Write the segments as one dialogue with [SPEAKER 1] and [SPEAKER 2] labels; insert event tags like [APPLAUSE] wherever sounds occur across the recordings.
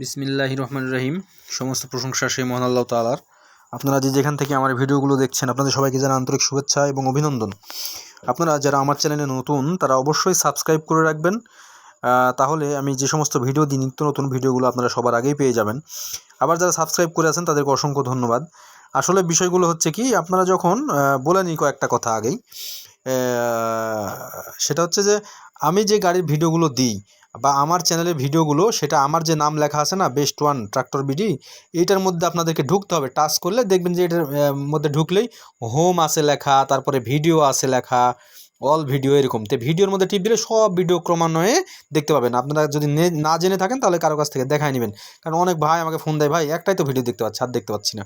[SPEAKER 1] বিসমিল্লাহ রহমান রহিম। সমস্ত প্রশংসা সেই মহান আল্লাহ তালার আপনারা যে যেখান থেকে আমার ভিডিওগুলো দেখছেন, আপনাদের সবাইকে জানা আন্তরিক শুভেচ্ছা এবং অভিনন্দন। আপনারা যারা আমার চ্যানেলে নতুন, তারা অবশ্যই সাবস্ক্রাইব করে রাখবেন। তাহলে আমি যে সমস্ত ভিডিও দিই নিত্য নতুন ভিডিওগুলো আপনারা সবার আগেই পেয়ে যাবেন। আবার যারা সাবস্ক্রাইব করে আছেন, তাদেরকে অসংখ্য ধন্যবাদ। আসলে বিষয়গুলো হচ্ছে কি, আপনারা যখন বলে নিই কয়েকটা কথা আগেই। সেটা হচ্ছে যে, আমি যে গাড়ির ভিডিওগুলো দিই বা আমার চ্যানেলের ভিডিওগুলো সেটা আমার যে নাম লেখা আছে না বেস্ট ওয়ান ট্রাক্টর বিডি এইটার মধ্যে আপনাদেরকে ঢুকতে হবে। টাচ করলে দেখবেন যে এটার মধ্যে ঢুকলেই হোম আছে লেখা, তারপরে ভিডিও আছে লেখা অল ভিডিও এরকম। তো ভিডিওর মধ্যে টিপ দিলে সব ভিডিও ক্রমান্বয়ে দেখতে পাবেন। আপনারা যদি নে- জেনে থাকেন, তাহলে কারও কাছ থেকে দেখায় নেবেন। কারণ অনেক ভাই আমাকে ফোন দেয়, ভাই, একটাই তো ভিডিও দেখতে পাচ্ছি, আর দেখতে পাচ্ছি না।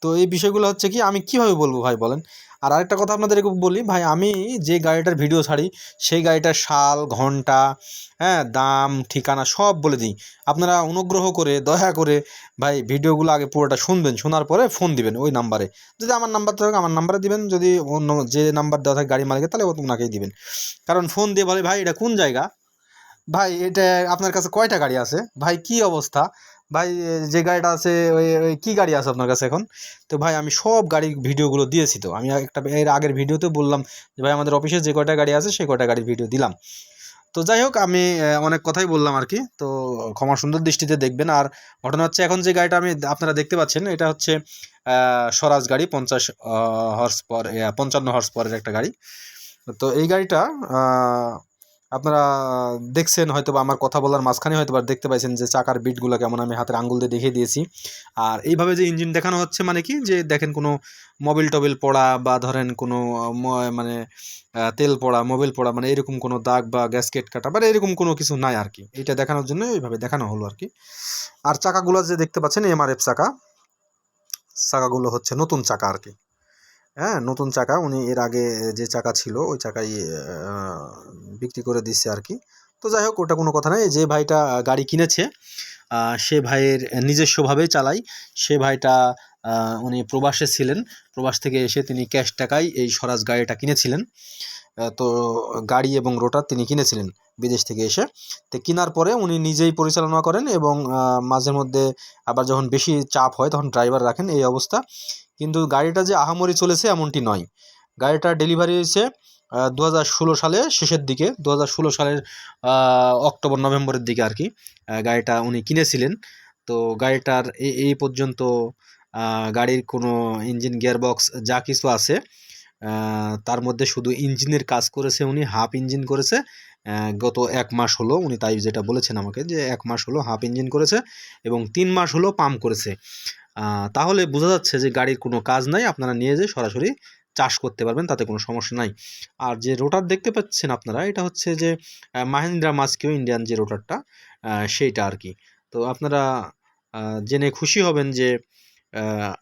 [SPEAKER 1] তো এই বিষয়গুলো হচ্ছে কি, আমি কীভাবে বলব ভাই বলেন? আর আরেকটা কথা আপনাদেরকে বলি, ভাই, আমি যে গাড়িটার ভিডিও ছাড়ি, সেই গাড়িটার সাল, ঘণ্টা হ্যাঁ দাম, ঠিকানা সব বলে দিই। আপনারা অনুগ্রহ করে, দয়া করে, ভাই ভিডিওগুলো আগে পুরোটা শুনবেন, শোনার পরে ফোন দিবেন ওই নাম্বারে যদি আমার নাম্বার থাকে, আমার নাম্বারে দিবেন, যদি অন্য যে নাম্বার দেওয়া থাকে গাড়ি মালিকের, তাহলে ওনাকেই দিবেন। কারণ ফোন দিয়ে বলে, ভাই, এটা কোন জায়গা? ভাই, এটা আপনার কাছে কয়টা গাড়ি আছে? ভাই, কি অবস্থা? ভাই যে গাড়িটা আছে, ওই ওই কী গাড়ি আছে আপনার কাছে এখন? তো ভাই, আমি সব গাড়ির ভিডিওগুলো দিয়েছি তো। আমি একটা, এর আগের ভিডিওতে বললাম যে ভাই, আমাদের অফিসে যে কয়টা গাড়ি আছে সেই কয়টা গাড়ির ভিডিও দিলাম। তো যাই হোক, আমি অনেক কথাই বললাম আর কি। তো ক্ষমা সুন্দর দৃষ্টিতে দেখবেন। আর ঘটনা হচ্ছে, এখন যে গাড়িটা আমি আপনারা দেখতে পাচ্ছেন, এটা হচ্ছে স্বরাজ গাড়ি, পঞ্চাশ হর্স পর পঞ্চান্ন হর্স পরের একটা গাড়ি। তো এই গাড়িটা আপনারা দেখছেন হয়তো বা আমার কথা বলার মাঝখানে হয়তো বা দেখতে পাইছেন যে চাকার বিটগুলো কেমন, আমি হাতের আঙ্গুল দিয়ে দেখিয়ে দিয়েছি। আর এইভাবে যে ইঞ্জিন দেখানো হচ্ছে মানে কি? যে দেখেন কোনো মোবিল টবিল পড়া বা ধরেন কোনো মানে তেল পড়া মোবিল পড়া মানে এরকম কোনো দাগ বা গ্যাসকেট কাটা মানে এরকম কোনো কিছু নাই আর কি। এটা দেখানোর জন্য এইভাবে দেখানো হলো আর কি। আর চাকাগুলো যে দেখতে পাচ্ছেন এমআরএফ চাকা, চাকাগুলো হচ্ছে নতুন চাকা আর কি। হ্যাঁ নতুন চাকা, উনি এর আগে যে চাকা ছিল, ওই চাকাই বিক্রি করে দিচ্ছে আর কি। তো যাই হোক, ওটা কোনো কথা নয় যে ভাইটা গাড়ি কিনেছে সে ভাইয়ের নিজস্বভাবেই চালাই। সে ভাইটা উনি প্রবাসে ছিলেন। প্রবাস থেকে এসে তিনি ক্যাশ টাকায় এই স্বরাজ গাড়িটা কিনেছিলেন। তো গাড়ি এবং রোটার তিনি কিনেছিলেন বিদেশ থেকে এসে। তো কেনার পরে উনি নিজেই পরিচালনা করেন এবং মাঝে মধ্যে আবার যখন বেশি চাপ হয়, তখন ড্রাইভার রাখেন। এই অবস্থা। কিন্তু গাড়িটা যে আহামরি চলেছে এমনটি নয়। গাড়িটা ডেলিভারি হয়েছে দু হাজার ষোলো সালে শেষের দিকে দু হাজার ষোলো সালের অক্টোবর, নভেম্বরের দিকে আর কি গাড়িটা উনি কিনেছিলেন। তো গাড়িটার এই পর্যন্ত গাড়ির কোনো ইঞ্জিন, গিয়ারবক্স যা কিছু আছে তার মধ্যে শুধু ইঞ্জিনের কাজ করেছে উনি, হাফ ইঞ্জিন করেছে গত এক মাস হলো, উনি তাই যেটা বলেছেন আমাকে যে এক মাস হলো হাফ ইঞ্জিন করেছে এবং তিন মাস হলো পাম্প করেছে। তাহলে বোঝা যাচ্ছে যে গাড়ির কোনো কাজ নাই, আপনারা নিয়ে যেয়ে সরাসরি চাষ করতে পারবেন, তাতে কোনো সমস্যা নাই। আর যে রোটার দেখতে পাচ্ছেন আপনারা, এটা হচ্ছে যে মাহিন্দ্রা মাস্কিও ইন্ডিয়ান যে রোটারটা সেইটা আর কি তো আপনারা জেনে খুশি হবেন যে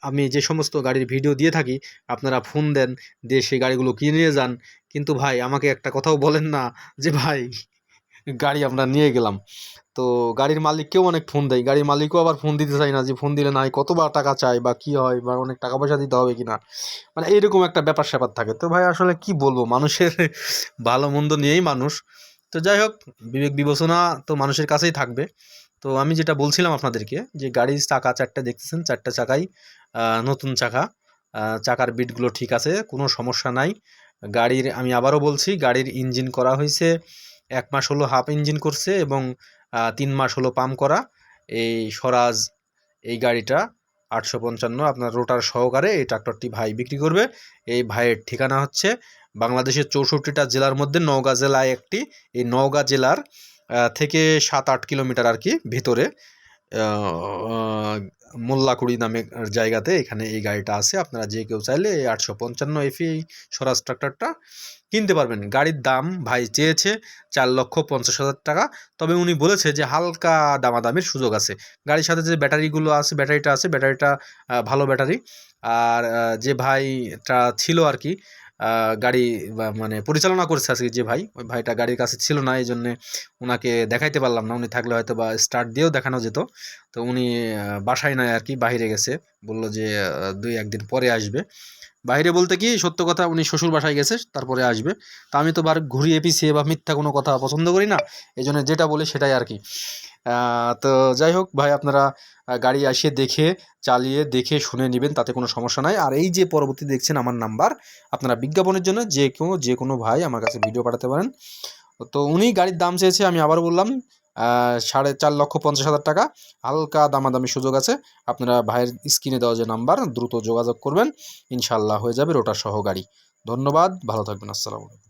[SPEAKER 1] আমি যে সমস্ত গাড়ির ভিডিও দিয়ে থাকি, আপনারা ফোন দেন, দিয়ে সেই গাড়িগুলো কিনে নিয়ে যান। কিন্তু ভাই, আমাকে একটা কথাও বলেন না যে, ভাই গাড়ি আমরা নিয়ে গেলাম। তো গাড়ির মালিককেও অনেক ফোন দেয়। গাড়ির মালিকও আবার ফোন দিতে চায় না যে ফোন দিলে নাই কতবার টাকা চাই বা কি হয় বা অনেক টাকা পয়সা দিতে হবে কিনা মানে এইরকম একটা ব্যাপার স্যাপার থাকে। তো ভাই, আসলে কি বলব? মানুষের [LAUGHS] ভালো মন্দ নিয়েই মানুষ। তো যাই হোক, বিবেক বিবেচনা তো মানুষের কাছেই থাকবে। তো আমি যেটা বলছিলাম আপনাদেরকে যে, গাড়ির চাকা চারটা দেখতেছেন, চারটা চাকাই নতুন চাকা। চাকার বিটগুলো ঠিক আছে, কোনো সমস্যা নাই। গাড়ির, আমি আবারও বলছি, গাড়ির ইঞ্জিন করা হয়েছে এক মাস হলো হাফ ইঞ্জিন করছে এবং তিন মাস হলো পাম্প করা। এই স্বরাজ এই গাড়িটা আটশো পঞ্চান্ন আপনার রোটার সহকারে এই ট্রাক্টরটি ভাই বিক্রি করবে। এই ভাইয়ের ঠিকানা হচ্ছে বাংলাদেশের চৌষট্টিটা জেলার মধ্যে নওগাঁ জেলায় একটি। এই নওগাঁ জেলার থেকে সাত আট কিলোমিটার আর কি ভিতরে। মোল্লাকুড়ি নামে জায়গাতে এখানে এই গাড়িটা আছে। আপনারা যে কেউ চাইলে এই আটশো পঞ্চান্ন এফি স্বরাজ ট্রাক্টরটা কিনতে পারবেন। গাড়ির দাম ভাই চেয়েছে চার লক্ষ পঞ্চাশ হাজার টাকা। তবে উনি বলেছে যে হালকা দামাদামির সুযোগ আছে। গাড়ির সাথে যে ব্যাটারিগুলো আছে, ব্যাটারিটা আছে, ব্যাটারিটা ভালো ব্যাটারি। আর যে ভাইটা ছিল আর কি গাড়ি মানে পরিচালনা করছে আজকে যে ভাই, ওই ভাইটা গাড়ির কাছে ছিল না, এই জন্যে ওনাকে দেখাইতে পারলাম না। উনি থাকলে হয়তো বা স্টার্ট দিয়েও দেখানো যেত। তো উনি বাসায় নয় আর কি বাহিরে গেছে। বলল যে দুই একদিন পরে আসবে। বাইরে বলতে কি, সত্য কথা উনি শ্বশুর বাসায় গেছে, তারপরে আসবে। তা আমি তো বার ঘুরিয়ে পিছিয়ে বা মিথ্যা কোনো কথা পছন্দ করি না এই জন্য যেটা বলি সেটাই আর কি। তো যাই হোক ভাই, আপনারা গাড়ি আসিয়ে দেখে, চালিয়ে দেখে শুনে নেবেন, তাতে কোনো সমস্যা নাই। আর এই যে পরবর্তী দেখছেন আমার নাম্বার, আপনারা বিজ্ঞাপনের জন্য যে কেউ, যে কোনো ভাই আমার কাছে ভিডিও পাঠাতে পারেন। তো উনি গাড়ির দাম চেয়েছে, আমি আবার বললাম সাড়ে চার লক্ষ পঞ্চাশ হাজার টাকা। হালকা দামাদামি সুযোগ আছে। আপনারা ভাইয়ের স্ক্রিনে দেওয়া যে নাম্বার, দ্রুত যোগাযোগ করবেন। ইনশাল্লাহ হয়ে যাবে রোটার সহ গাড়ি। ধন্যবাদ। ভালো থাকবেন। আসসালামু আলাইকুম।